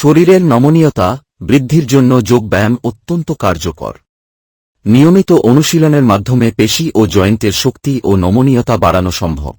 শরীরের নমনীয়তা বৃদ্ধির জন্য যোগব্যায়াম অত্যন্ত কার্যকর। নিয়মিত অনুশীলনের মাধ্যমে পেশি ও জয়েন্টের শক্তি ও নমনীয়তা বাড়ানো সম্ভব।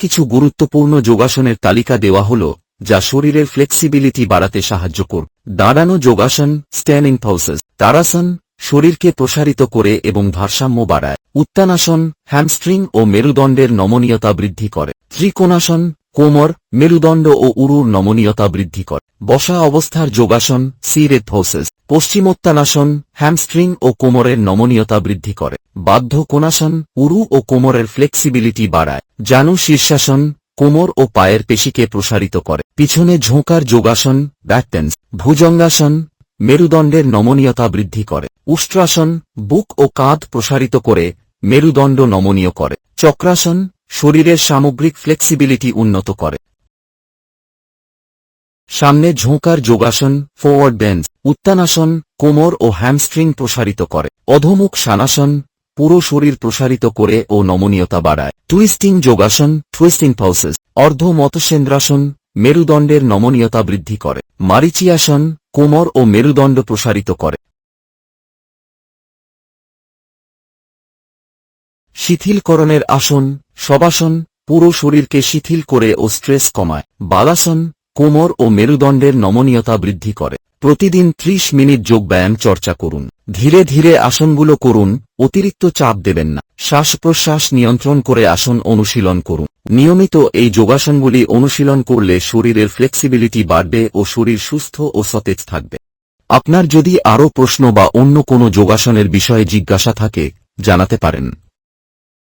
কিছু গুরুত্বপূর্ণ যোগাসনের তালিকা দেওয়া হল, যা শরীরের ফ্লেক্সিবিলিটি বাড়াতে সাহায্য করবে দাঁড়ানো যোগাসন স্ট্যান্ডিং পলসেস তারাসন, শরীরকে প্রসারিত করে এবং ভারসাম্য বাড়ায়। উত্তানাসন হ্যামস্ট্রিং ও মেরুদণ্ডের নমনীয়তা বৃদ্ধি করে। ত্রিকোণাসন, কোমর, মেরুদণ্ড ও উরুর নমনীয়তা বৃদ্ধি করে। বসা অবস্থার যোগাসন সিরেট পলসেস পশ্চিমোত্তানাসন, হ্যামস্ট্রিং ও কোমরের নমনীয়তা বৃদ্ধি করে। বাধ্য কোণাসন উরু ও কোমরের ফ্লেক্সিবিলিটি বাড়ায়, জানু শীর্ষাসন, কোমর ও পায়ের পেশিকে প্রসারিত করে। পিছনে ঝোঁকার যোগাসন, ব্যাকটেন্স, ভুজঙ্গাসন, মেরুদণ্ডের নমনীয়তা বৃদ্ধি করে। উষ্ট্রাসন, বুক ও কাঁধ প্রসারিত করে, মেরুদণ্ড নমনীয় করে। চক্রাসন, শরীরের সামগ্রিক ফ্লেক্সিবিলিটি উন্নত করে। সামনে ঝোঁকার যোগাসন ফরওয়ার্ড বেঞ্চ উত্তানাসন, কোমর ও হ্যামস্ট্রিং প্রসারিত করে। অধোমুখ সানাসন, পুরো শরীর প্রসারিত করে ও নমনীয়তা বাড়ায়। টুইস্টিং যোগাসন টুইস্টিং পালসেস অর্ধ মতসেন্দ্রাসন মেরুদণ্ডের নমনীয়তা বৃদ্ধি করে। মারিচিয়াসন, কোমর ও মেরুদণ্ড প্রসারিত করে। শিথিলকরণের আসন, শবাসন, পুরো শরীরকে শিথিল করে ও স্ট্রেস কমায়। বালাসন কোমর ও মেরুদণ্ডের নমনীয়তা বৃদ্ধি করে। প্রতিদিন ৩০ মিনিট যোগব্যায়াম চর্চা করুন। ধীরে ধীরে আসনগুলো করুন, অতিরিক্ত চাপ দেবেন না। শ্বাস প্রশ্বাস নিয়ন্ত্রণ করে আসন অনুশীলন করুন। নিয়মিত এই যোগাসনগুলি অনুশীলন করলে শরীরের ফ্লেক্সিবিলিটি বাড়বে ও শরীর সুস্থ ও সতেজ থাকবে। আপনার যদি আরও প্রশ্ন বা অন্য কোনো যোগাসনের বিষয়ে জিজ্ঞাসা থাকে, জানাতে পারেন।